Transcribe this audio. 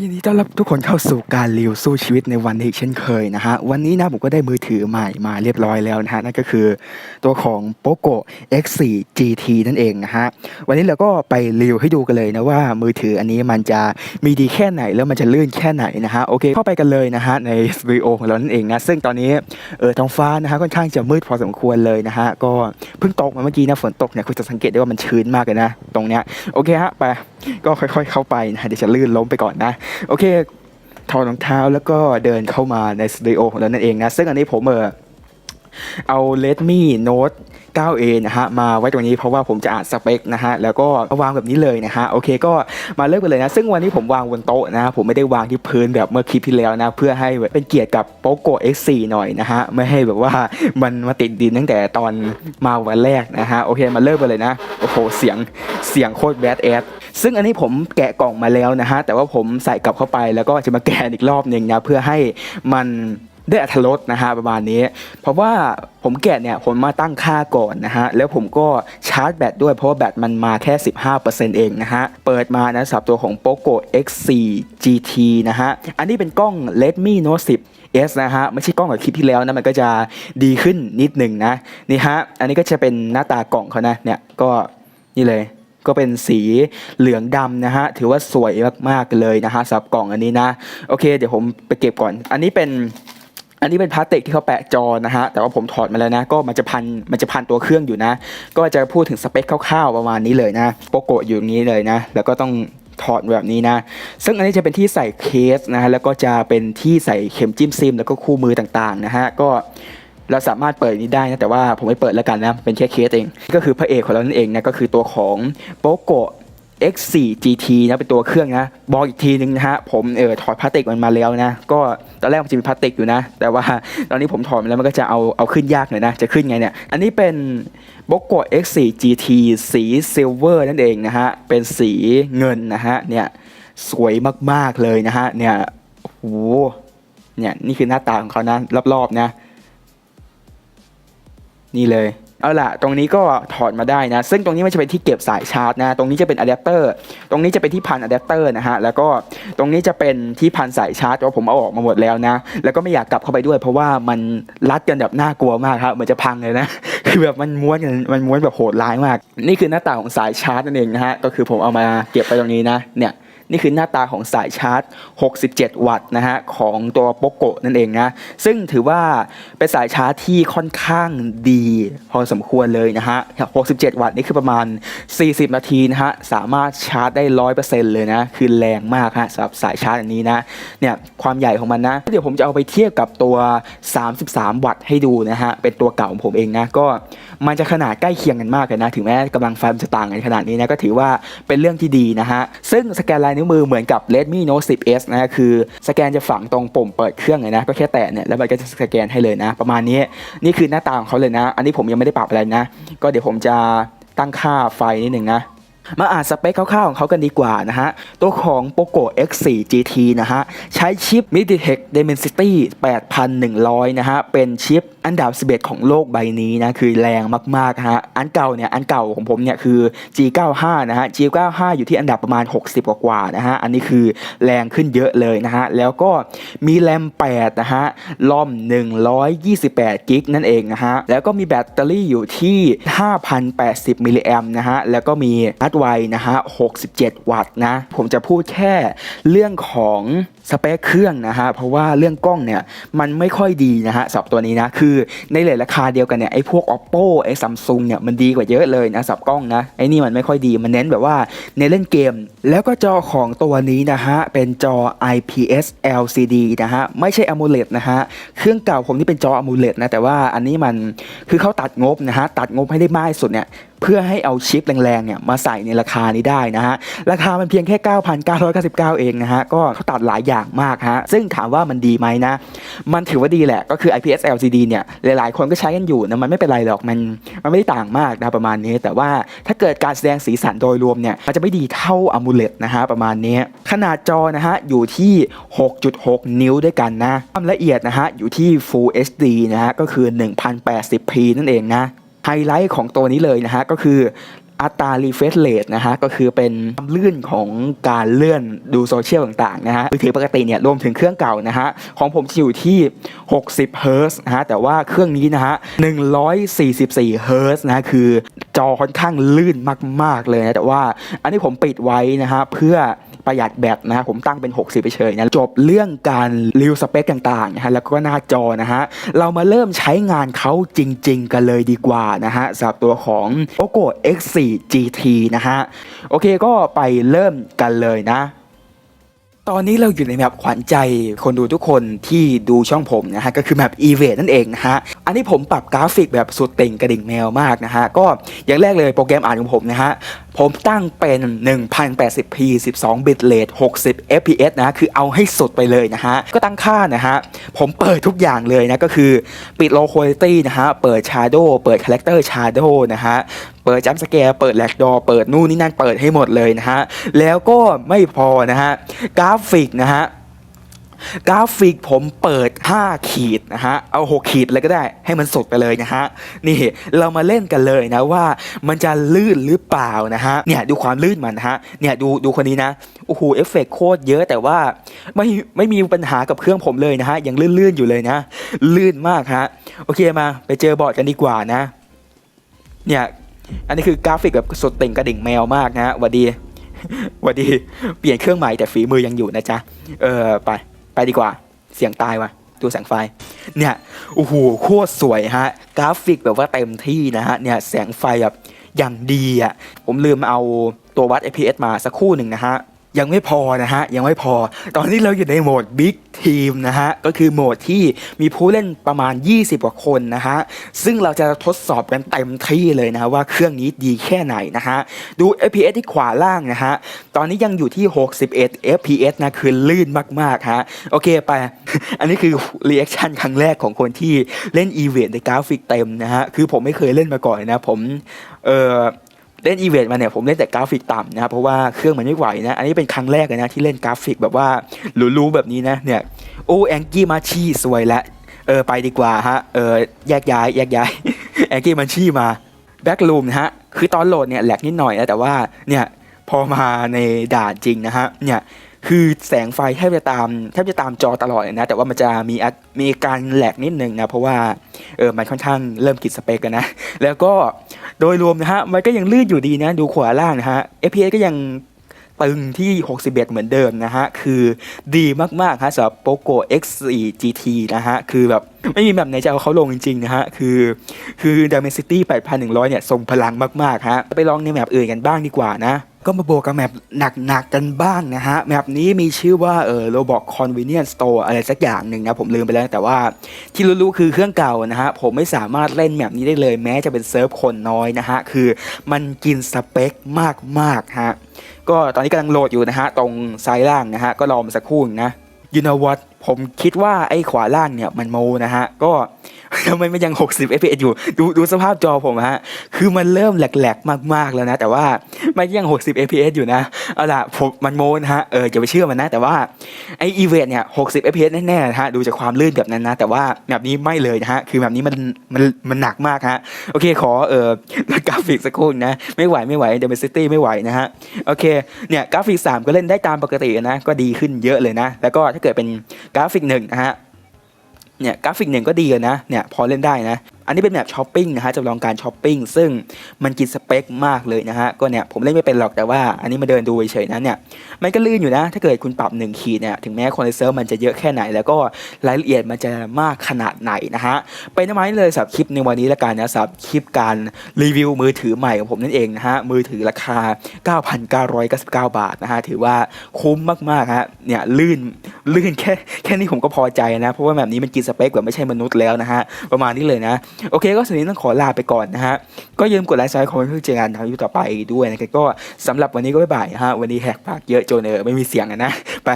ยินดีต้อนรับทุกคนเข้าสู่การรีวิวสู้ชีวิตในวันนี้เช่นเคยนะฮะวันนี้นะผมก็ได้มือ ถือใหม่มาเรียบร้อยแล้วนะฮะนั่นก็คือตัวของ POCO X4 GT นั่นเองนะฮะวันนี้เราก็ไปรีวิวให้ดูกันเลยนะว่ามือถืออันนี้มันจะมีดีแค่ไหนแล้วมันจะลื่นแค่ไหนนะฮะโอเคเข้าไปกันเลยนะฮะในสตูดิโอของเรานั่นเองนะซึ่งตอนนี้เออท้องฟ้านะฮะค่อนข้างจะมืดพอสมควรเลยนะฮะก็เพิ่งตกมาเมื่อกี้นะฝนตกเนี่ยคุณจะสังเกตได้ว่ามันชื้นมากเลยนะตรงเนี้ยโอเคฮะไปก็ค่อย ๆ เข้าไปนะเดี๋ยวจะลื่นล้มไปก่อนนะโอเค ถอดรองเท้าแล้วก็เดินเข้ามาในสตูดิโอของเรานั่นเองนะ ซึ่งอันนี้ผมเออเอา Redmi Note 9a นะฮะมาไว้ตรงนี้เพราะว่าผมจะอ่านสเปคนะฮะแล้วก็วางแบบนี้เลยนะฮะโอเคก็มาเริ่มกันเลยนะ ซึ่งวันนี้ผมวางบนโต๊ะนะผมไม่ได้วางที่พื้นแบบเมื่อคลิปที่แล้วนะ เพื่อให้เป็นเกียรติกับ POCO X4 หน่อยนะฮะไม่ให้แบบว่ามันมาติดดินตั้งแต่ตอนมาวันแรกนะฮะโอเคมาเริ่มกันเลยนะโอ้โหเสียงเสียงโคตรแบดแอด ซึ่งอันนี้ผมแกะกล่องมาแล้วนะฮะ แต่ว่าผมใส่กลับเข้าไปแล้วก็จะมาแกะอีกรอบหนึ่งนะเพื่อให้มันได้อัธรสนะฮะประมาณนี้ เพราะว่าผมแกะเนี่ยผมมาตั้งค่าก่อนนะฮะ แล้วผมก็ชาร์จแบตด้วยเพราะว่าแบตมันมาแค่ 15%เองนะฮะ เปิดมานะสับตัวของ POCO X4 GT นะฮะ อันนี้เป็นกล้อง Redmi Note 10 S นะฮะ ไม่ใช่กล้องแบบคลิปที่แล้วนะ มันก็จะดีขึ้นนิดหนึ่งนะ นี่ฮะ อันนี้ก็จะเป็นหน้าตากล่องเขานะเนี่ยก็นี่เลย ก็เป็นสีเหลืองดำนะฮะ ถือว่าสวยมากๆเลยนะฮะสำหรับกล่องอันนี้นะ โอเค เดี๋ยวผมไปเก็บก่อน อันนี้เป็นอันนี้เป็นพลาสติกที่เขาแปะจอนะฮะ แต่ว่าผมถอดมาแล้วนะ ก็มันจะพัน มันจะพันตัวเครื่องอยู่นะ ก็จะพูดถึงสเปคคร่าวๆประมาณนี้เลยนะ โปโกะอยู่อย่างนี้เลยนะ แล้วก็ต้องถอดแบบนี้นะ ซึ่งอันนี้จะเป็นที่ใส่เคสนะฮะ แล้วก็จะเป็นที่ใส่เข็มจิ้มซิม แล้วก็คู่มือต่างๆนะฮะ ก็ เราสามารถเปิดนี้ได้นะแต่ว่าผมไม่เปิดแล้วกันนะเป็นแค่เคสเองก็คือพระเอกของเรานั่นเองนะก็คือตัวของโปโก X4 GT นะเป็นตัวเครื่องนะบอกอีกทีนึงนะฮะผมเออถอดพลาสติกมันมาแล้วนะก็ตอนแรกมันจะมีพลาสติกอยู่นะ แต่ว่าตอนนี้ผมถอดมาแล้วมันก็จะเอาเอาขึ้นยากหน่อยนะจะขึ้นไงเนี่ยอันนี้เป็นโบโก X4 GT สีซิลเวอร์นั่นเองนะฮะเป็นสีเงินนะฮะเนี่ยสวยมากๆเลยนะฮะเนี่ยโอ้โหเนี่ยนี่คือหน้าตาของเขานะรอบๆนะ นี่เลย เอาล่ะ ตรงนี้ก็ถอดมาได้นะ ซึ่งตรงนี้มันจะเป็นที่เก็บสายชาร์จนะ ตรงนี้จะเป็นอะแดปเตอร์ ตรงนี้จะเป็นที่พันอะแดปเตอร์นะฮะ แล้วก็ตรงนี้จะเป็นที่พันสายชาร์จแต่ว่าผมเอาออกมาหมดแล้วนะ แล้วก็ไม่อยากกลับเข้าไปด้วย เพราะว่ามันรัดกันแบบน่ากลัวมากครับ เหมือนจะพังเลยนะ คือแบบมันม้วนกันมันม้วนแบบโหดร้ายมาก นี่คือหน้าตาของสายชาร์จนั่นเองนะฮะ ก็คือผมเอามาเก็บไปตรงนี้นะ เนี่ย นี่คือหน้าตาของสายชาร์จ 67 วัตต์นะฮะของตัวโปโกนั่นเองนะ ซึ่งถือว่าเป็นสายชาร์จที่ค่อนข้างดี พอสมควรเลยนะฮะ 67 วัตต์นี่คือประมาณ 40 นาทีนะฮะ สามารถชาร์จได้ 100%เลยนะ คือแรงมากฮะสำหรับสายชาร์จอันนี้นะ เนี่ยความใหญ่ของมันนะ เดี๋ยวผมจะเอาไปเทียบกับตัว 33 วัตต์ให้ดูนะฮะ เป็นตัวเก่าของผมเองนะ ก็ มันจะขนาดใกล้เคียงกันมากเลยนะ ถึงแม้กำลังไฟมันจะต่างกันขนาดนี้นะก็ถือว่าเป็นเรื่องที่ดีนะฮะ ซึ่งสแกนลายนิ้วมือเหมือนกับ Redmi Note 10s นะคือสแกนจะฝังตรงปุ่มเปิดเครื่องเลยนะ ก็แค่แตะเนี่ยแล้วมันก็จะสแกนให้เลยนะ ประมาณนี้นี่คือหน้าตาของเขาเลยนะ อันนี้ผมยังไม่ได้ปรับอะไรนะ ก็เดี๋ยวผมจะตั้งค่าไฟนิดหนึ่งนะมาอ่านสเปคคร่าวๆของเขากันดีกว่านะฮะ ตัวของ POCO X4 GT นะฮะ ใช้ชิป MediaTek Dimensity 8100 นะฮะ เป็นชิปอันดับ 11 ของโลกใบนี้นะคือแรงมากๆฮะอันเก่าเนี่ยอันเก่าของผมเนี่ยคือ G95 นะฮะ G95 อยู่ที่อันดับประมาณ 60 กว่าๆนะฮะอันนี้คือแรงขึ้นเยอะเลยนะฮะแล้วก็มีแรม8นะฮะลอม 128 กิกนั่นเองนะฮะแล้วก็มีแบตเตอรี่อยู่ที่ 5,080 มิลลิแอมนะฮะแล้วก็มีชาร์จไวนะฮะ 67 วัตต์นะผมจะพูดแค่เรื่องของสเปคเครื่องนะฮะเพราะว่าเรื่องกล้องเนี่ยมันไม่ค่อยดีนะฮะสำหรับตัวนี้นะคือในเลทราคาเดียวกันเนี่ยไอ้พวก oppo ไอ้ samsung เนี่ยมันดีกว่าเยอะเลยนะสำหรับกล้องนะไอ้นี่มันไม่ค่อยดีมันเน้นแบบว่าในเล่นเกม แล้วก็จอของตัวนี้นะฮะเป็นจอ IPS LCD นะฮะไม่ใช่ AMOLED นะฮะเครื่องเก่าผมนี่เป็นจอ AMOLED นะแต่ว่าอันนี้มันคือเขาตัดงบนะฮะตัดงบให้ได้มากที่สุดเนี่ย เพื่อให้เอาชิปแรงๆเนี่ยมาใส่ในราคานี้ได้นะฮะราคามันเพียงแค่ 9,999 เองนะฮะก็เขาตัดหลายอย่างมากฮะซึ่งถามว่ามันดีไหมนะ มันถือว่าดีแหละก็คือ IPS LCD เนี่ยหลายๆ คนก็ใช้กันอยู่นะมันไม่เป็นไรหรอกมันมันไม่ได้ต่างมากนะประมาณนี้ แต่ว่าถ้าเกิดการแสดงสีสันโดยรวมเนี่ยมันจะไม่ดีเท่า AMOLED นะฮะประมาณนี้ ขนาดจอนะฮะอยู่ที่ 6.6 นิ้วด้วยกันนะความละเอียดนะฮะอยู่ที่ Full HD นะฮะก็คือ 1080p นั่นเองนะ ไฮไลท์ของตัวนี้เลยนะฮะก็คืออัตรา refresh rate นะฮะก็คือเป็นความลื่นของการเลื่อนดูโซเชียลต่างๆนะฮะมือถือปกติเนี่ยรวมถึงเครื่องเก่านะฮะของผมจะอยู่ที่ 60 เฮิร์ตนะฮะแต่ว่าเครื่องนี้นะฮะ 144 เฮิร์ตนะฮะคือจอค่อนข้างลื่นมากๆเลยนะแต่ว่าอันนี้ผมปิดไว้นะฮะเพื่อ ประหยัดแบตนะฮะผมตั้งเป็น 60 ไปเฉยนะจบเรื่องการรีวิวสเปคต่างๆนะฮะแล้วก็หน้าจอนะฮะเรามาเริ่มใช้งานเขาจริง ๆ กันเลยดีกว่านะฮะสำหรับตัวของ Oppo X4 GT นะฮะโอเคก็ไปเริ่มกันเลยนะ ตอนนี้เราอยู่ในแมปขวัญใจคนดูทุกคนที่ดูช่องผมนะฮะก็คือแมป e v a t นั่นเองนะฮะอันนี้ผมปรับกราฟิกแบบสุดเต่งกระดิ่งแมวมากนะฮะก็อย่างแรกเลยโปรแกรมอ่านของผมนะฮะผมตั้งเป็น 1080p 12 bit rate 60 fps นะคือเอาให้สุดไปเลยนะฮะก็ตั้งค่านะฮะผมเปิดทุกอย่างเลยนะก็คือปิด low quality นะฮะเปิด shadow เปิด character shadow นะฮะ เปิดจัมสแกร์เปิดแลกดอ เปิดนู่นนี่นั่นเปิดให้หมดเลยนะฮะ แล้วก็ไม่พอนะฮะ กราฟิกนะฮะกราฟิกผมเปิด 5 ขีดนะฮะ เอา 6 ขีดเลยก็ได้ให้มันสุดไปเลยนะฮะ นี่เรามาเล่นกันเลยนะว่ามันจะลื่นหรือเปล่านะฮะ เนี่ยดูความลื่นมันนะฮะ เนี่ยดูดูคนนี้นะ โอ้โหเอฟเฟกโคตรเยอะแต่ว่าไม่ไม่มีปัญหากับเครื่องผมเลยนะฮะ ยังลื่นๆอยู่เลยนะ ลื่นมากฮะ โอเคมาไปเจอบอร์ดกันดีกว่านะ เนี่ย อันนี้คือกราฟิกแบบสดติ่งกระดิ่งแมวมากนะฮะวัดดีวัดดี เปลี่ยนเครื่องใหม่แต่ฝีมือยังอยู่นะจ๊ะ เออไป ไปดีกว่า เสียงตายว่ะดูแสงไฟ เนี่ย โอ้โห โคตรสวยฮะ กราฟิกแบบว่าเต็มที่นะฮะ เนี่ย แสงไฟแบบอย่างดีอะ ผมลืมเอาตัววัด FPS มาสักคู่หนึ่งนะฮะ ยังไม่พอนะฮะ ยังไม่พอ ตอนนี้เราอยู่ในโหมด Big Team นะฮะ ก็คือโหมดที่มีผู้เล่นประมาณ 20 กว่าคนนะฮะ ซึ่งเราจะทดสอบกันเต็มที่เลยนะะว่าเครื่องนี้ดีแค่ไหนนะฮะ ดู FPS ที่ขวาล่างนะฮะ ตอนนี้ยังอยู่ที่ 61 FPS นะ คือลื่นมาก ๆ ฮะ โอเคไป อันนี้คือ reaction ครั้งแรกของคนที่เล่น e v e n t ในกราฟิกเต็มนะฮะ คือผมไม่เคยเล่นมาก่อนนะ ผม เออ เล่นอีเวนต์มาเนี่ยผมเล่นแต่กราฟิกต่ำนะครับเพราะว่าเครื่องมันไม่ไหวนะอันนี้เป็นครั้งแรกเลยนะที่เล่นกราฟิกแบบว่าหรูๆแบบนี้นะเนี่ยโอ้แองกี้มาชีสวยละเออไปดีกว่าฮะเออแยกย้ายแยกย้ายแองกี้มาชีมาแบ็กลูมนะฮะคือตอนโหลดเนี่ยแหลกนิดหน่อยนะแต่ว่าเนี่ยพอมาในด่านจริงนะฮะเนี่ย คือแสงไฟแทบจะตามแทบจะตามจอตลอดเลยนะ แต่ว่ามันจะมีมีการแหลกนิดนึงนะ เพราะว่าเออมันค่อนข้างเริ่มกิดสเปกกันนะ แล้วก็โดยรวมนะฮะ มันก็ยังลื่นอยู่ดีนะ ดูขวาล่างนะฮะ FPS ก็ยังตึงที่ 61 เหมือนเดิมนะฮะ คือดีมากๆฮะสำหรับ Poco X4 GT นะฮะ คือแบบไม่มีแบบไหนจะเอาเขาลงจริงๆนะฮะ คือ คือ Dimensity 8100 เนี่ยทรงพลังมากๆฮะ ไปลองในแมปอื่นกันบ้างดีกว่านะ ก็มาโบวกกับแมปหนักๆกันบ้างนะฮะ แมปนี้มีชื่อว่าเออ Roblox Convenience Store อะไรสักอย่างหนึ่งนะผมลืมไปแล้ว แต่ว่าที่รู้ๆคือเครื่องเก่านะฮะ ผมไม่สามารถเล่นแมปนี้ได้เลยแม้จะเป็นเซิร์ฟคนน้อยนะฮะ คือมันกินสเปคมากๆฮะ ก็ตอนนี้กำลังโหลดอยู่นะฮะ ตรงซ้ายล่างนะฮะ ก็รอมาสักครู่นึ่งนะ you know what ผมคิดว่าไอ้ขวาล่างเนี่ยมันโมนะฮะ ก็ ทำไมมันยัง 60 fps อยู่ ดูดูสภาพจอผมฮะ คือมันเริ่มแหลกๆ มากๆแล้วนะ แต่ว่ามันยัง 60 fps อยู่นะ เอาล่ะผมมันโมนะฮะ เอออย่าไปเชื่อมันนะ แต่ว่าไอ้อีเวนเนี่ย 60 fps แน่ๆนะฮะ ดูจากความลื่นแบบนั้นนะ แต่ว่าแบบนี้ไม่เลยนะฮะ คือแบบนี้มันมันมันหนักมากฮะ โอเคขอเออกราฟิกสักครู่นะ ไม่ไหวไม่ไหว Dimensity ไม่ไหวนะฮะ โอเค เนี่ยกราฟิก 3 ก็เล่นได้ตามปกตินะ ก็ดีขึ้นเยอะเลยนะ แล้วก็ถ้าเกิดเป็นกราฟิกหนึ่งนะฮะ เนี่ยกราฟิกหนึ่งก็ดีเลยนะเนี่ยพอเล่นได้นะ นนี้เป็นแบบช้อปปิ้งนะฮะจำลองการช้อปปิ้งซึ่งมันกินสเปคมากเลยนะฮะก็เนี่ยผมเล่นไม่เป็นหรอกแต่ว่าอันนี้มาเดินดูเฉยๆนะเนี่ยมันก็ลื่นอยู่นะ ถ้าเกิดคุณปรับหนึ่งขีดเนี่ยถึงแม้คนในเซิร์มันจะเยอะแค่ไหน แล้วก็รายละเอียดมันจะมากขนาดไหนนะฮะไปน้ำมันเลยสำหรับคลิปในวันนี้ละกันนะสำหรับคลิปการรีวิวมือถือใหม่ของผมนั่นเองนะฮะมือถือราคา 9,999 บาทนะฮะถือว่าคุ้มมากๆฮะเนี่ยลื่นลื่นแค่แค่นี้ผมก็พอใจนะเพราะว่าแบบนี้มันกินสเปคแบบไม่ใช่มนุษย์แล้วนะฮะประมาณนี้เลยนะโอเคก็สำหรับวันนี้ต้องขอลาไปก่อนนะฮะ ก็ยืมกดไลค์ซด์คอมเมนต์เพื่อเจอกันในยูต่อไปด้วยนะครับก็สำหรับวันนี้ก็บ๊ายบายฮะวันนี้แหกปากเยอะจนเออไม่มีเสียงอะนะไป